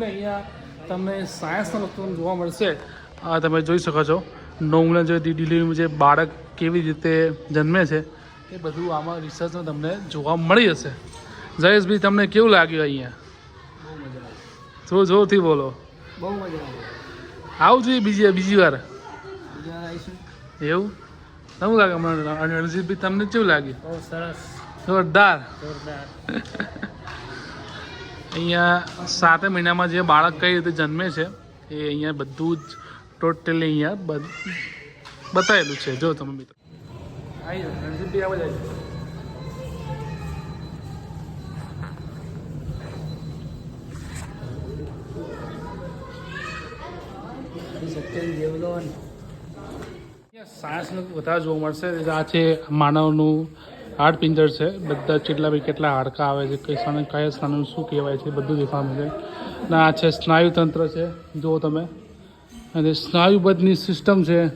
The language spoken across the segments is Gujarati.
અહીંયા તમને સાયન્સના વસ્તુ જોવા મળશે. આ તમે જોઈ શકો છો. નવમના જે ડિલિવરીમાં જે બાળક કેવી રીતે જન્મે છે એ બધું આમાં રિસર્ચમાં તમને જોવા મળી જશે. જયેશભાઈ તમને કેવું લાગ્યું અહીંયા? બહુ મજા જોર જોરથી બોલો. બહુ મજા આવી. જોઈએ બીજી બીજી વાર. એવું? શું લાગે હમણાં? રણજીતભાઈ તમને કેવું લાગ્યું? બહુ સરસ. જોરદાર. જોરદાર. અહીંયા સાતે મહિનામાં જે બાળક કઈ રીતે જન્મે છે, એ અહીંયા બધું જ ટોટલી અહીંયા બતાવેલું છે. જો તમે મિત્રો. સાયન્સનું વધારે જોવા મળશે. આ છે માનવનું હાડ પિંજર છે. બધા કેટલા બી કેટલા હાડકા આવે છે, કઈ સ્થાને કયા સ્થાને શું કહેવાય છે, બધું દેખાવાનું છે. અને આ છે સ્નાયુતંત્ર છે. જુઓ તમે. અને સ્નાયુબદ્ધની સિસ્ટમ છે.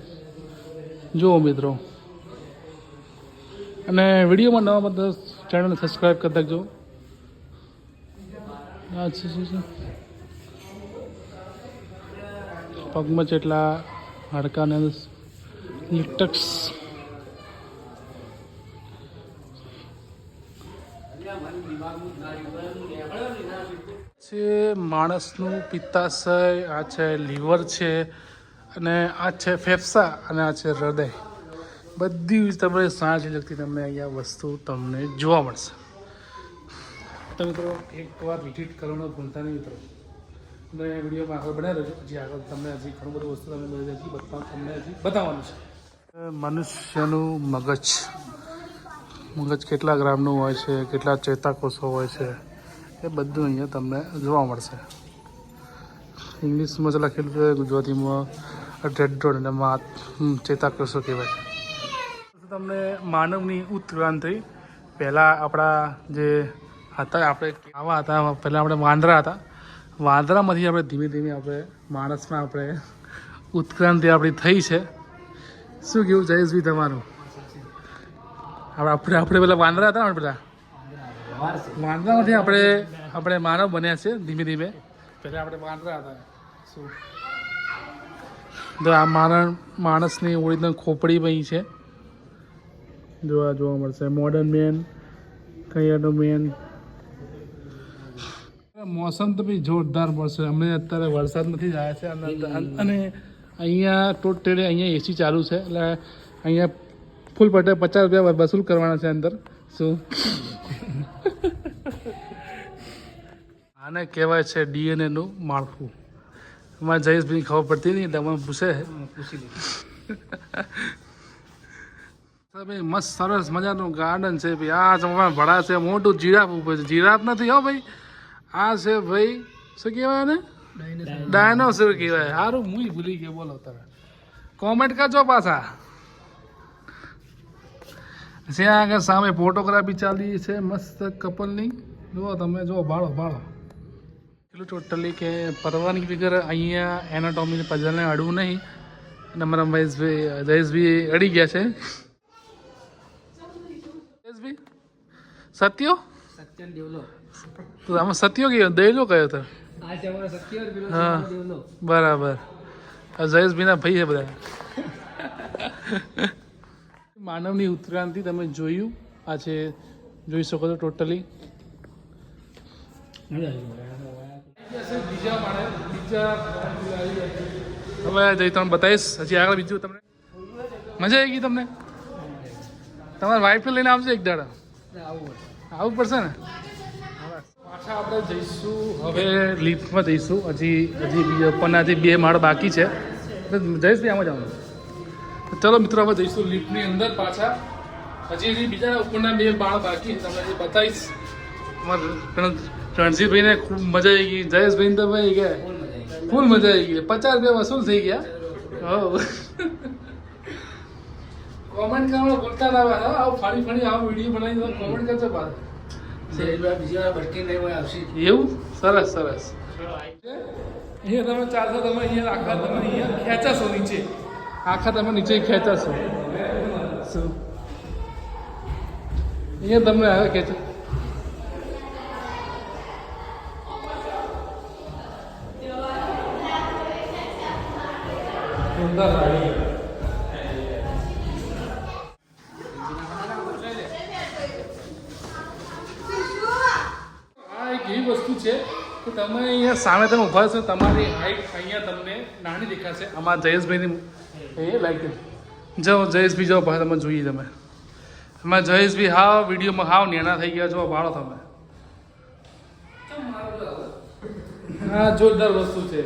જુઓ મિત્રો. અને વિડીયોમાં નવા બધા ચેનલને સબસ્ક્રાઈબ કરી છે પગમાં જેટલા હાડકાને લિટક્સ છે, માણસનું પિત્તાશય, આ છે લીવર છે, અને આ છે ફેફસા, અને આ છે હૃદય. બધી જ તમને સાંજ લગતી તમને અહીંયા વસ્તુ તમને જોવા મળશે. તો મિત્રો એકવાર વિઝિટ કરવાનો ભૂલતા નહીં મિત્રો. અને વિડીયોમાં આગળ બનાવી રહ્યો હજી આગળ તમને હજી ઘણું બધું વસ્તુ તમે હજી બતાવ તમને હજી બતાવવાનું છે. મનુષ્યનું મગજ. મગજ કેટલા ગ્રામનું હોય છે, કેટલા ચેતાકોષો હોય છે? એ બધું અહીંયા તમને જોવા મળશે. ઇંગ્લિશમાં જે લખેલું છે, ગુજરાતીમાં રેડ્રોડ અને મા ચેતાકર્ષો કહેવાય તમને માનવની ઉત્ક્રાંતિ. પહેલાં આપણા જે હતા, આપણે આવા હતા, પહેલાં આપણે વાંદરા હતા. વાંદરામાંથી આપણે ધીમે ધીમે આપણે માણસમાં આપણે ઉત્ક્રાંતિ આપણી થઈ છે. શું કેવું જયેશભાઈ તમારું? આપણે આપણે આપણે પેલા વાંદરા હતા ને પેલા વાંદરામાંથી આપણે આપણે માનવ બન્યા છે ધીમે ધીમે. પહેલાં આપણે વાંદરા હતા. શું? જો આ માણસ માણસની ઓરિજિનલ ખોપડી ભાઈ છે. જોવા જોવા મળશે. મોડર્ન મેન કૈયાનો મેન મોસમ તો બી જોરદાર મળશે. અમને અત્યારે વરસાદ નથી જ આવ્યા છે. અને- અને અહીંયા ટોટલી અહીંયા એસી ચાલુ છે. એટલે અહીંયા ફૂલ પટે પચાસ રૂપિયા વસૂલ કરવાના છે અંદર. શું? આને કહેવાય છે ડીએનએ નું માળખું. એમાં જયેશભાઈ ખબર પડતી નહીં એટલે અમે પૂછે પૂછી ભાઈ મસ્ત સરસ મજાનું ગાર્ડન છે ભાઈ. આ તમારા ભડા છે મોટું જીરાફ ઉપર છે. જીરાફ નથી હો ભાઈ. આ છે ભાઈ શું કહેવાય ને ડાયનોસર કહેવાય. સારું હું ભૂલી ગયો બોલો તમે. કોમેન્ટ કરજો પાછા. ત્યાં આગળ સામે ફોટોગ્રાફી ચાલી છે મસ્ત કપલની જુઓ તમે જુઓ બાળો બાળો. એટલું ટોટલી કે પરવાનગી વગર અહીંયા એનાટોમી પઝલને અડવું નહીં. અને અમારા મહેશભાઈ જયેશભાઈ અડી ગયા છે. જયેશભાઈ સત્યો? સત્યન દેવલો. તો આમાં સત્યો કયો? તો? હા. બરાબર. જયેશભાઈના ભાઈ છે બધા. માનવની ઉત્ક્રાંતિ તમે જોયું? આ છે જોઈ શકો છો ટોટલી હવે જઈ તમને બતાવીશ હજી આગળ બીજું તમને. મજા આવી ગઈ તમને? તમારા વાઈફને લઈને આવજો એક દાડા. આવું આવવું પડશે ને? પાછા આપણે જઈશું હવે લિફ્ટમાં જઈશું હજી હજી બીજા ઉપરના હજી બે માળ બાકી છે. જઈશ જઈશ આમાં જવાનું. તો ચલો મિત્રો હવે જઈશું લિફ્ટની અંદર પાછા. હજી હજી બીજા ઉપરના બે માળ બાકી તમને બતાવીશ. અમારા રણજીતભાઈને ખૂબ મજા આવી ગઈ. જયેશભાઈને તો ભાઈ ગયા ફૂલ મજા આવી ગઈ. પચાસ રૂપિયા વસૂલ થઈ ગયા. હો કોમેન્ટ કરવા બોલતા ના આવે આવો ફાડી ફાડી, આવો વીડિયો બનાવી દો. કોમેન્ટ કરજો પાછા. એવું? સરસ સરસ. અહીંયા તમે ચાલશો તમે અહીંયા, આખા તમે અહીંયા ખેંચાશો નીચે. આખા તમે નીચે ખેંચાશો. શું? અહીંયા તમને હવે ખેંચો જોરદાર લાગે આ એક એવી વસ્તુ છે કે તમે અહીંયા સામે તમે ઊભા છો તમારી હાઈટ અહીંયા તમને નાની દેખાશે. આમાં જયેશભાઈની એ લાઈક જાઓ જયેશભાઈ જાઓ ભાઈ તમે જોઈએ તમે. એમાં જયેશભાઈ હાવ વિડીયોમાં હાવ નેના થઈ ગયા છો ભાળો તમે. હા જોરદાર વસ્તુ છે.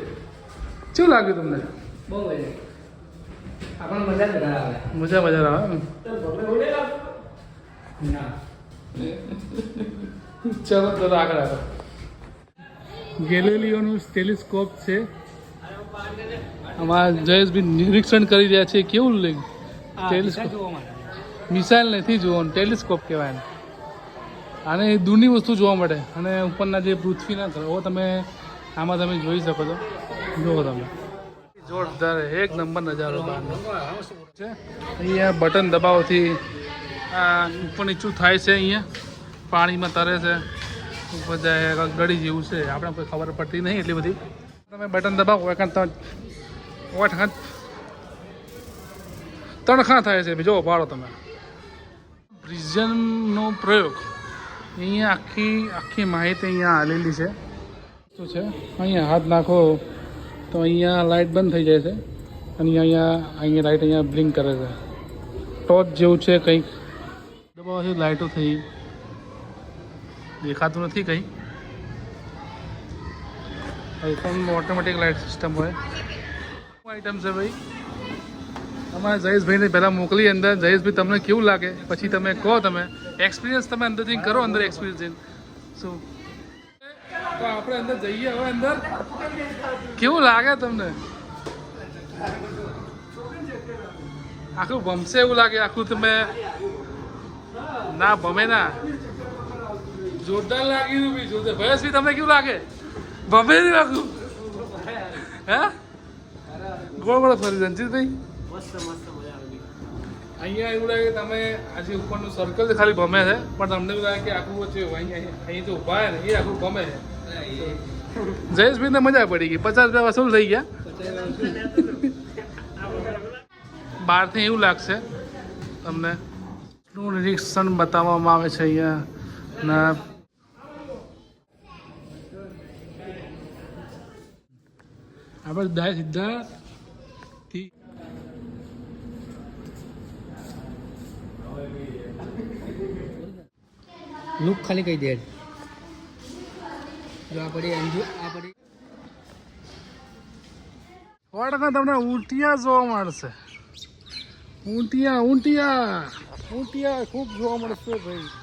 શું લાગ્યું તમને? બહુ મજા આપણને મજા ના આવે. મજા મજા આવે ચલો તો આગળ આગળ. ગેલેલિયોનું ટેલિસ્કોપ છે. આમાં જયેશભાઈ નિરીક્ષણ કરી રહ્યા છે કેવું લે? ટેલિસ્કોપ મિસાઇલ નથી જોવાનું ટેલિસ્કોપ કહેવાય અને એ દૂરની વસ્તુ જોવા મળે અને ઉપરના જે પૃથ્વીના ગ્રહો તમે આમાં તમે જોઈ શકો છો. જુઓ તમે. જોરદાર, એક નંબર નજારો છે? અહીંયા બટન દબાવવાથી આ ઉપર નીચું થાય છે અહીંયા. પાણીમાં તરે છે. ઉપર જાય ગળી જેવું છે. આપણે કોઈ ખબર પડતી નહીં એટલી બધી. તમે બટન દબાવો એકાંત ઓઠ ખાંત ત્રણ ખાં થાય છે. જો પાડો તમે. પ્રિઝનનો પ્રયોગ. અહીંયા આખી આખી માહિતી અહીંયા આલેલી છે. શું છે. અહીંયા હાથ નાખો. તો અહીંયા લાઇટ બંધ થઈ જાય છે. અને અહીંયા અહીંયા લાઇટ અહીંયા બ્લિંક કરે છે. ટોર્ચ જેવું છે કંઈક. દબાવવાથી લાઇટો થઈ દેખાતું નથી કંઈ. આઈફોનમાં ઓટોમેટિક લાઇટ સિસ્ટમ હોય. આઈટમ છે ભાઈ? અમારે જયેશભાઈને પહેલાં મોકલી અંદર. જયેશભાઈ, તમને કેવું લાગે? પછી તમે કહો તમે. એક્સપિરિયન્સ તમે અંદર જઈને કરો, અંદર એક્સપિરિયન્સ શું તો આપણે અંદર જઈએ હવે અંદર. કેવું લાગે તમને? આખું ભમશે એવું લાગે? આખું તમે? ના, ભમે ના. જોરદાર લાગ્યું બી. જોરદાર. ભયસભી તમને કેવું લાગે? ભમે નહીં આખું હે? ગોળ ગોળ ફરી રણજીતભાઈ. અહીંયા એવું લાગે તમે આજે ઉપરનું સર્કલ ખાલી ભમે છે, પણ તમને એવું લાગે કે આખું વચ્ચે અહીંયા અહીં તો ઊભા ને, એ આખું ગમે છે. જયેશભાઈને મજા પડી ગઈ. પચાસ રૂપિયા વસૂલ થઈ ગયા? બહારથી એવું લાગશે તમને. નું નિરીક્ષણ બતાવવામાં આવે છે અહીંયા? ના. આપણે દાય સીધા થી લુક ખાલી કહી દે. જો તમને ઊંટિયા જોવા મળશે. ઊંટિયા ઊંટિયા ઊંટિયા ખૂબ જોવા મળશે ભાઈ.